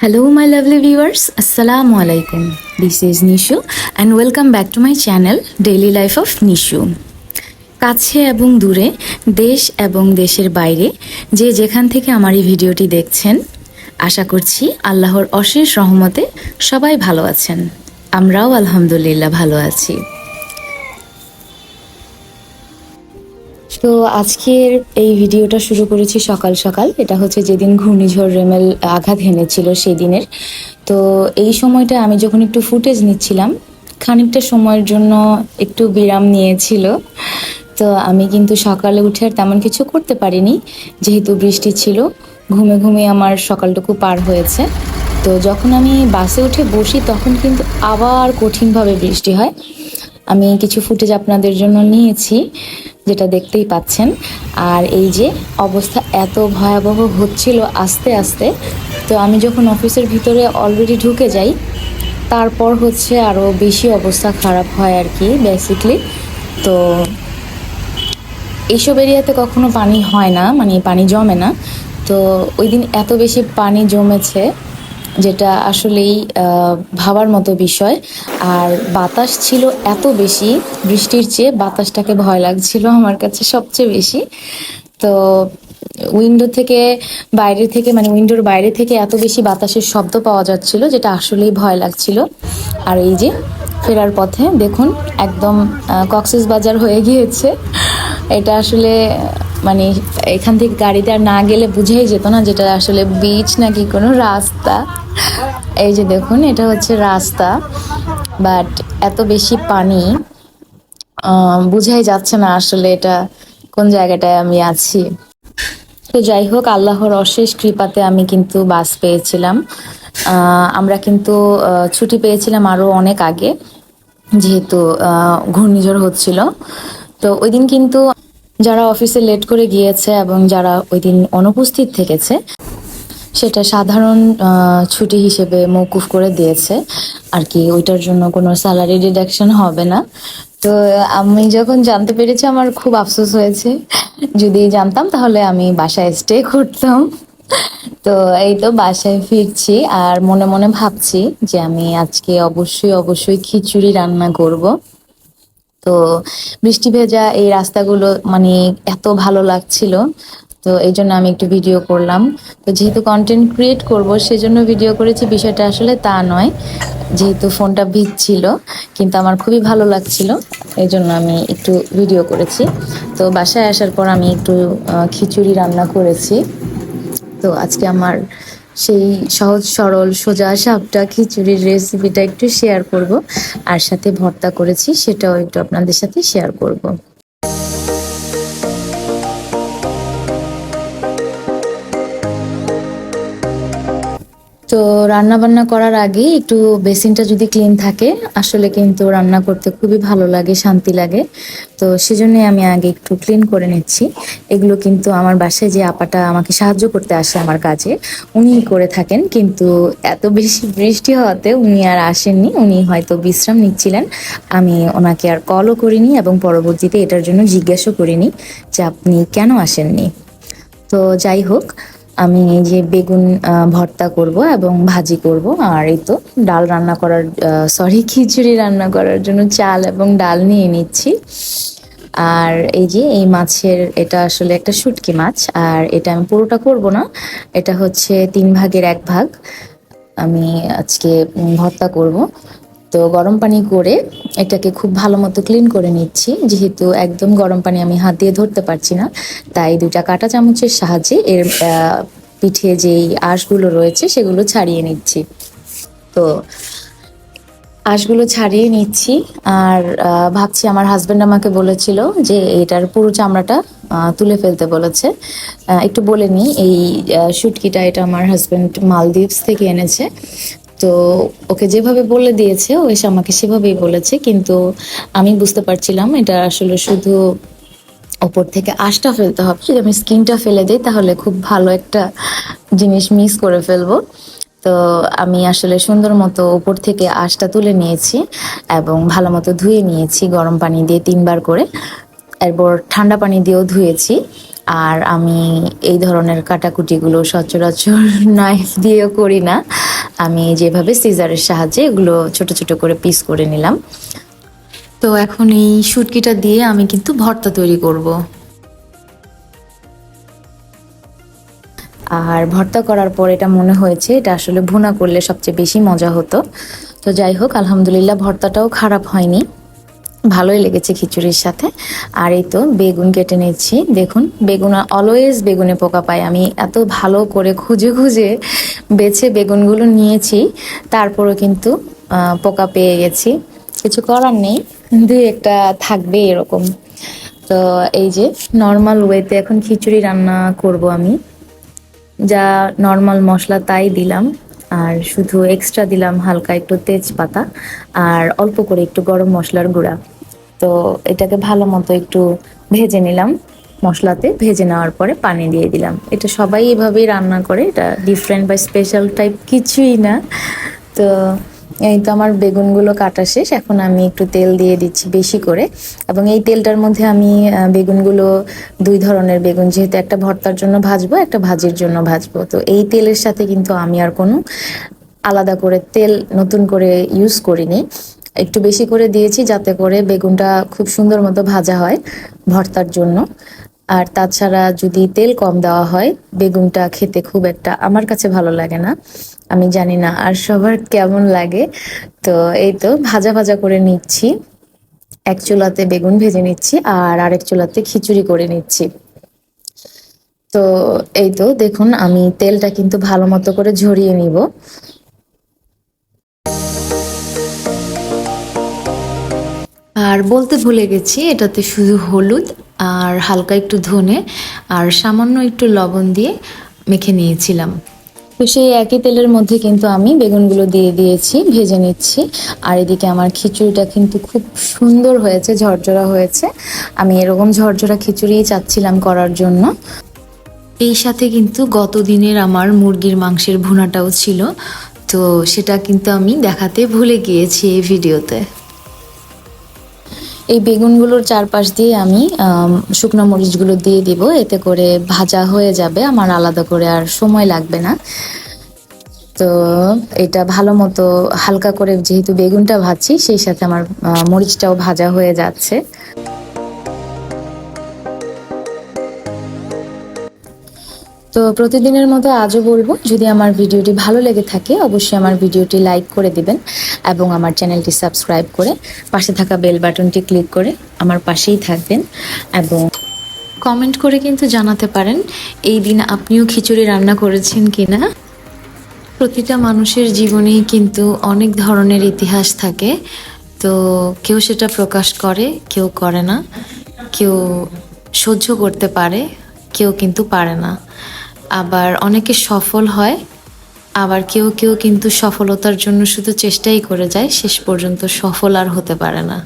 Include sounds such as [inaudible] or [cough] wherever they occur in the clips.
Hello, my lovely viewers. Assalamu alaikum. This is Nishu, and welcome back to my channel, Daily Life of Nishu. কাছে এবং দূরে দেশ এবং দেশের বাইরে যে যেখান থেকে আমার এই ভিডিওটি দেখছেন আশা করছি আল্লাহর অশেষ রহমতে সবাই ভালো আছেন আমরাও আলহামদুলিল্লাহ ভালো আছি তো আজকের এই ভিডিওটা শুরু করেছি সকাল সকাল। এটা হচ্ছে যেদিন ঘূর্ণিঝড় রেমেল আঘাত হেনেছিল সেই দিনের তো এই সময়টা আমি যখন একটু ফুটেজ নিচ্ছিলাম, খানিকটা সময়ের জন্য একটু বিরাম নিয়েছিল। তো আমি কিন্তু সকালে উঠে আর তেমন কিছু করতে পারিনি, যেহেতু বৃষ্টি ছিল। ঘুমে ঘুমে আমার সকালটুকু পার হয়েছে। তো যখন আমি বাসে উঠে বসি, তখন কিন্তু আবার কঠিনভাবে বৃষ্টি হয়। আমি কিছু ফুটেজ আপনাদের জন্য নিয়েছি, যেটা দেখতেই পাচ্ছেন। আর এই যে অবস্থা এত ভয়াবহ হচ্ছিল আস্তে আস্তে, তো আমি যখন অফিসের ভিতরে অলরেডি ঢুকে যাই, তারপর হচ্ছে আরও বেশি অবস্থা খারাপ হয় আর কি বেসিকলি তো এইসব এরিয়াতে কখনো পানি হয় না মানে পানি জমে না। তো ওই দিন এত বেশি পানি জমেছে যেটা আসলেই ভাবার মতো বিষয়। আর বাতাস ছিল এত বেশি, বৃষ্টির চেয়ে বাতাসটাকে ভয় লাগছিল আমার কাছে সবচেয়ে বেশি। তো উইন্ডো থেকে বাইরে থেকে মানে উইন্ডোর বাইরে থেকে এত বেশি বাতাসের শব্দ পাওয়া যাচ্ছিল যেটা আসলেই ভয় লাগছিল। আর এই যে ফেরার পথে, দেখুন, একদম কক্সেস বাজার হয়ে গিয়েছে। এটা আসলে মানে এখান থেকে গাড়িতে আর না গেলে বুঝেই যেত না যেটা আসলে বিচ নাকি কোনো রাস্তা। এই যে দেখুন, এটা হচ্ছে রাস্তা বাট এত বেশি পানি বুঝাই যাচ্ছে না আসলে এটা কোন জায়গাটায় আমি আছি। তো যাই হোক, আল্লাহর অশেষ কৃপাতে আমি কিন্তু বাস পেয়েছিলাম। আমরা কিন্তু ছুটি পেয়েছিলাম আরও অনেক আগে, যেহেতু ঘূর্ণিঝড় হচ্ছিল। তো ওই দিন কিন্তু যারা অফিসে লেট করে গিয়েছে এবং যারা ওই দিন অনুপস্থিত থেকেছে, সেটা সাধারণ ছুটি হিসেবে মৌকুফ করে দিয়েছে। আর কি, ওইটার জন্য কোনো স্যালারি ডিডাকশন হবে না। তো, আমি যখন জানতে পেরেছি, আমার খুব আফসোস হয়েছে। যদি জানতাম, তাহলে আমি বাসায় স্টে করতাম। তো, এই তো বাসায় ফিরছি, আর মনে মনে ভাবছি যে আমি আজকে অবশ্যই অবশ্যই খিচুড়ি রান্না করব। তো বৃষ্টি ভেজা এই রাস্তাগুলো মানে এত ভালো লাগছিল। তো এই জন্য আমি একটু ভিডিও করলাম। তো যেহেতু কন্টেন্ট ক্রিয়েট করব, সেজন্য ভিডিও করেছি। বিষয়টা আসলে তা নয়। যেহেতু ফোনটা ভিজছিল, কিন্তু আমার খুবই ভালো লাগছিল। এই জন্য আমি একটু ভিডিও করেছি। তো বাসায় আসার পর আমি একটু খিচুড়ি রান্না করেছি। তো আজকে আমার সেই সহজ, সরল, সোজা, সাপটা খিচুড়ির রেসিপিটা একটু শেয়ার করব। আর সাথে ভর্তা করেছি, সেটাও একটু আপনাদের সাথে শেয়ার করব। রান্না বান্না করার আগে একটু বেসিনটা যদি ক্লিন থাকে, আসলে কিন্তু রান্না করতে খুবই ভালো লাগে, শান্তি লাগে। তো সেজন্যই আমি আগে একটু ক্লিন করে নিচ্ছি। এগুলো কিন্তু আমার বাসায় যে আপাটা আমাকে সাহায্য করতে আসে আমার কাজে উনি করে থাকেন। কিন্তু এত বেশি বৃষ্টি হওয়াতে উনি আর আসেননি, উনি হয়তো বিশ্রাম নিচ্ছিলেন। আমি ওনাকে আর কলও করিনি এবং পরবর্তীতে এটার জন্য জিজ্ঞাসাও করিনি যে আপনি কেন আসেননি। তো যাই হোক আমি এই যে বেগুন ভর্তা করব এবং ভাজি করব। আর এই তো ডাল রান্না করার সরি খিচুড়ি রান্না করার জন্য চাল এবং ডাল নিয়ে নিচ্ছি। আর এই যে এই মাছের, এটা আসলে একটা শুটকি মাছ, আর এটা আমি পুরোটা করব না। এটা হচ্ছে তিন ভাগের এক ভাগ। আমি আজকে ভর্তা করব। তো গরম পানি করে এটাকে খুব ভালো মতো ক্লিন করে নিচ্ছি। যেহেতু একদম গরম পানি আমি হাত দিয়ে ধরতে পারছি না, তাই দুটা কাঁটা চামচের সাহায্যে এর পিঠে যেই আঁশগুলো রয়েছে সেগুলো ছাড়িয়ে নিচ্ছি। তো আঁশগুলো ছাড়িয়ে নিচ্ছি আর ভাবছি আমার হাজবেন্ড আমাকে বলেছিল যে এটার পুরো চামড়াটা তুলে ফেলতে বলেছে। একটু বলে নিই এই শুটকিটা এটা আমার হাজবেন্ড মালদ্বীপস থেকে এনেছে। তো ওকে যেভাবে বলে দিয়েছে, ও এসে আমাকে সেভাবেই বলেছে, কিন্তু আমি বুঝতে পারছিলাম এটা আসলে শুধু ওপর থেকে আশটা ফেলতে হবে। যদি আমি স্কিনটা ফেলে দিই, তাহলে খুব ভালো একটা জিনিস মিস করে ফেলব। তো আমি আসলে সুন্দর মতো ওপর থেকে আশটা তুলে নিয়েছি এবং ভালো মতো ধুয়ে নিয়েছি, গরম পানি দিয়ে তিনবার করে। এরপর ঠান্ডা পানি দিয়েও ধুয়েছি। আর আমি এই ধরনের কাটাকুটিগুলো সচরাচর [laughs] নাইফ দিয়েও করি না। আমি যেভাবে সিজারের সাহায্যে এগুলো ছোট ছোট করে পিস করে নিলাম। তো এখন এই শুটকিটা দিয়ে আমি কিন্তু ভর্তা তৈরি করব। আর ভর্তা করার পর এটা মনে হয়েছে, এটা আসলে ভুনা করলে সবচেয়ে বেশি মজা হতো। তো যাই হোক, আলহামদুলিল্লাহ ভর্তাটাও খারাপ হয়নি। ভালোই লেগেছে খিচুড়ির সাথে। আর এই তো বেগুন কেটে নিচ্ছি। দেখুন, বেগুন অলওয়েজ বেগুনে পোকা পাই আমি এত ভালো করে খুঁজে খুঁজে বেছে বেগুনগুলো নিয়েছি, তারপরও কিন্তু পোকা পেয়ে গেছি। কিছু করার নেই দুই একটা থাকবে এরকম। তো এই যে নর্মাল ওয়েতে এখন খিচুড়ি রান্না করব আমি। যা নর্মাল মশলা তাই দিলাম, আর শুধু এক্সট্রা দিলাম হালকা একটু তেজপাতা, আর অল্প করে একটু গরম মশলার গুঁড়া। তো এটাকে ভালো মতো একটু ভেজে নিলাম মশলাতে। ভেজে নেওয়ার পরে পানি দিয়ে দিলাম। এটা সবাই এভাবেই রান্না করে, এটা ডিফারেন্ট বা স্পেশাল টাইপ কিছুই না। তো এই তো আমার বেগুনগুলো কাটা শেষ, এখন আমি একটু তেল দিয়ে দিচ্ছি বেশি করে। এবং এই তেলটার মধ্যে আমি বেগুনগুলো দুই ধরনের বেগুন, যেহেতু একটা ভর্তার জন্য ভাজবো, একটা ভাজির জন্য ভাজবো। তো এই তেলের সাথে কিন্তু আমি আর কোনো আলাদা করে তেল নতুন করে ইউজ করিনি। একটু বেশি করে দিয়েছি যাতে করে বেগুনটা খুব সুন্দর মতো ভাজা হয় ভর্তার জন্য। আর তাছাড়া যদি তেল কম দেওয়া হয়, বেগুনটা খেতে খুব একটা আমার কাছে ভালো লাগে না। আমি জানি না আর সবার কেমন লাগে। তো এই তো ভাজা ভাজা করে নিচ্ছি। এক চুলাতে বেগুন ভেজে নিচ্ছি আর আরেক চুলাতে খিচুড়ি করে নিচ্ছি। তো এই তো দেখুন আমি তেলটা কিন্তু ভালো মতো করে ঝরিয়ে নিব। আর বলতে ভুলে গেছি, এটাতে শুধু হলুদ আর হালকা একটু ধনে আর সামান্য একটু লবণ দিয়ে মেখে নিয়েছিলাম। তো সেই একই তেলের মধ্যে কিন্তু আমি বেগুনগুলো দিয়ে দিয়েছি, ভেজে নিচ্ছি। আর এদিকে আমার খিচুড়িটা কিন্তু খুব সুন্দর হয়েছে, ঝরঝরা হয়েছে। আমি এরকম ঝরঝরা খিচুড়িই চাচ্ছিলাম করার জন্য। এই সাথে কিন্তু গত দিনের আমার মুরগির মাংসের ভুনাটাও ছিল। তো সেটা কিন্তু আমি দেখাতে ভুলে গিয়েছি এই ভিডিওতে। এই বেগুনগুলোর চারপাশ দিয়ে আমি শুকনো মরিচগুলো দিয়ে দিব। এতে করে ভাজা হয়ে যাবে। আমার আলাদা করে আর সময় লাগবে না। তো এটা ভালো মতো হালকা করে যেহেতু বেগুনটা ভাজছি, সেই সাথে আমার মরিচটাও ভাজা হয়ে যাচ্ছে। তো প্রতিদিনের মতো আজও বলব, যদি আমার ভিডিওটি ভালো লেগে থাকে, অবশ্যই আমার ভিডিওটি লাইক করে দিবেন এবং আমার চ্যানেলটি সাবস্ক্রাইব করে পাশে থাকা বেল বাটনটি ক্লিক করে আমার পাশেই থাকবেন এবং কমেন্ট করে কিন্তু জানাতে পারেন, এই দিন আপনিও খিচুড়ি রান্না করেছেন কিনা। প্রতিটা মানুষের জীবনেই কিন্তু অনেক ধরনের ইতিহাস থাকে, তো কেউ সেটা প্রকাশ করে, কেউ করে না, কেউ সহ্য করতে পারে, কেউ কিন্তু পারে না। আবার অনেকে সফল হয়, আবার কেউ কেউ কিন্তু সফলতার জন্য শুধু চেষ্টাই করে যায়, শেষ পর্যন্ত সফল আর হতে পারে না।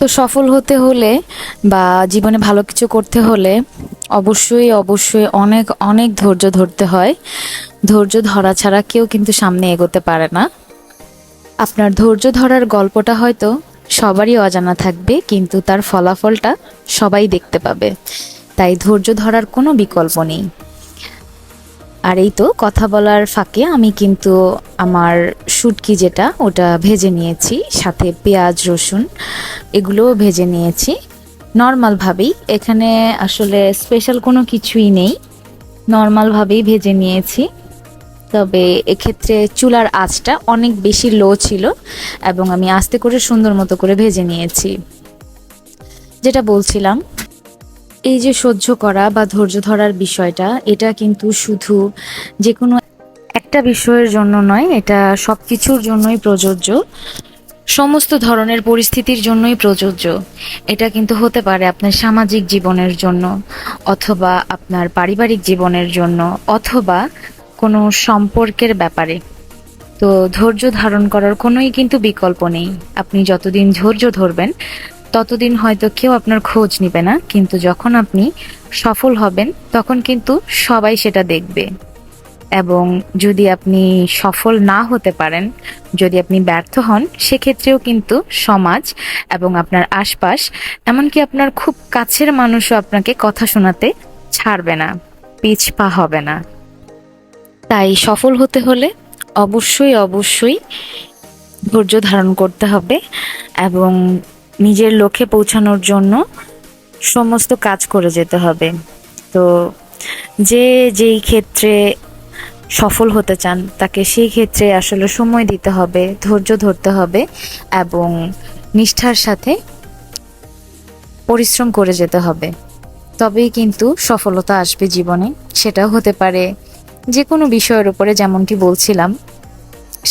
তো সফল হতে হলে বা জীবনে ভালো কিছু করতে হলে অবশ্যই অবশ্যই অনেক অনেক ধৈর্য ধরতে হয়। ধৈর্য ধরা ছাড়া কেউ কিন্তু সামনে এগোতে পারে না। আপনার ধৈর্য ধরার গল্পটা হয়তো সবারই অজানা থাকবে, কিন্তু তার ফলাফলটা সবাই দেখতে পাবে। তাই ধৈর্য ধরার কোনো বিকল্প নেই। আর এই তো কথা বলার ফাঁকে আমি কিন্তু আমার শুটকি যেটা, ওটা ভেজে নিয়েছি, সাথে পেঁয়াজ, রসুন, এগুলোও ভেজে নিয়েছি। নর্মালভাবেই এখানে আসলে স্পেশাল কোনো কিছুই নেই। নর্মালভাবেই ভেজে নিয়েছি। তবে এক্ষেত্রে চুলার আঁচটা অনেক বেশি লো ছিল এবং আমি আস্তে করে সুন্দর মতো করে ভেজে নিয়েছি। যেটা বলছিলাম এই যে সহ্য করা বা ধৈর্য ধরার বিষয়টা, এটা কিন্তু শুধু যে কোনো একটা বিষয়ের জন্য নয়, এটা সব কিছুর জন্যই প্রযোজ্য। সমস্ত ধরনের পরিস্থিতির জন্যই প্রযোজ্য। এটা কিন্তু হতে পারে আপনার সামাজিক জীবনের জন্য, অথবা আপনার পারিবারিক জীবনের জন্য, অথবা কোনো সম্পর্কের ব্যাপারে। তো ধৈর্য ধারণ করার কোনোই কিন্তু বিকল্প নেই। আপনি যতদিন ধৈর্য ধরবেন ততদিন হয়তো কেউ আপনার খোঁজ নিবে না, কিন্তু যখন আপনি সফল হবেন, তখন কিন্তু সবাই সেটা দেখবে। এবং যদি আপনি সফল না হতে পারেন, যদি আপনি ব্যর্থ হন, সেক্ষেত্রেও কিন্তু সমাজ এবং আপনার আশপাশ, এমনকি আপনার খুব কাছের মানুষও আপনাকে কথা শোনাতে ছাড়বে না, পিছপা হবে না। তাই সফল হতে হলে অবশ্যই অবশ্যই ধৈর্য ধারণ করতে হবে এবং নিজের লক্ষ্যে পৌঁছানোর জন্য সমস্ত কাজ করে যেতে হবে। তো যে যেই ক্ষেত্রে সফল হতে চান, তাকে সেই ক্ষেত্রে আসলে সময় দিতে হবে, ধৈর্য ধরতে হবে এবং নিষ্ঠার সাথে পরিশ্রম করে যেতে হবে। তবেই কিন্তু সফলতা আসবে জীবনে। সেটাও হতে পারে যে কোনো বিষয়ের উপরে যেমনটি বলছিলাম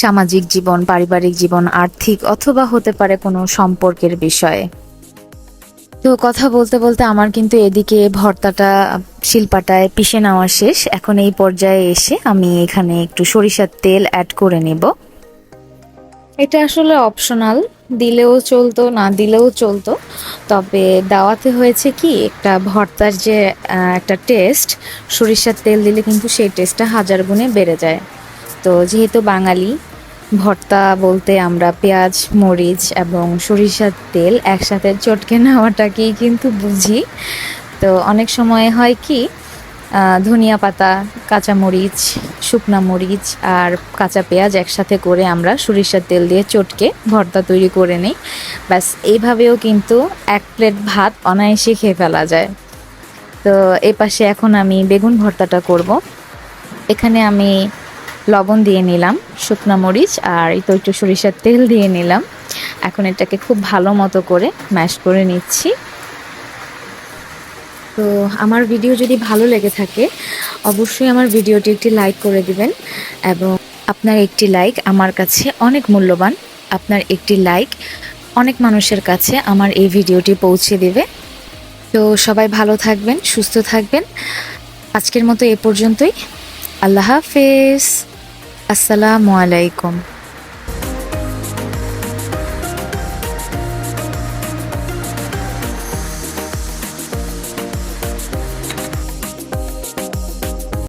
সামাজিক জীবন, পারিবারিক জীবন, আর্থিক অথবা হতে পারে কোনো সম্পর্কের বিষয়ে। তো কথা বলতে বলতে আমার কিন্তু এদিকে ভর্তাটা শিলপাটায় পিষে নেওয়া শেষ। এখন এই পর্যায়ে এসে আমি এখানে একটু সরিষার তেল অ্যাড করে নেব। এটা আসলে অপশনাল দিলেও চলতো, না দিলেও চলতো। তবে দাওয়াতে হয়েছে কি, একটা ভর্তার যে একটা টেস্ট সরিষার তেল দিলে কিন্তু সেই টেস্টটা হাজার গুণে বেড়ে যায়। তো যেহেতু বাঙালি, ভর্তা বলতে আমরা পেঁয়াজ, মরিচ এবং সরিষার তেল একসাথে চটকে নেওয়াটাকেই কিন্তু বুঝি। তো অনেক সময় হয় কি ধনিয়া পাতা, কাঁচা মরিচ, শুকনা মরিচ আর কাঁচা পেঁয়াজ একসাথে করে আমরা সরিষার তেল দিয়ে চটকে ভর্তা তৈরি করে নিই। ব্যাস, এইভাবেও কিন্তু এক প্লেট ভাত অনায়াসে খেয়ে ফেলা যায়। তো এই পাশে এখন আমি বেগুন ভর্তাটা করব। এখানে আমি লবণ দিয়ে নিলাম, শুকনা মরিচ আর এই তো একটু সরিষার তেল দিয়ে নিলাম। এখন এটাকে খুব ভালো মতো করে ম্যাশ করে নিচ্ছি। তো আমার ভিডিও যদি ভালো লেগে থাকে, অবশ্যই আমার ভিডিওটি একটি লাইক করে দিবেন এবং আপনার একটি লাইক আমার কাছে অনেক মূল্যবান। আপনার একটি লাইক অনেক মানুষের কাছে আমার এই ভিডিওটি পৌঁছে দেবে। তো সবাই ভালো থাকবেন, সুস্থ থাকবেন। আজকের মতো এ পর্যন্তই। আল্লাহ হাফেজ। আসসালামু আলাইকুম।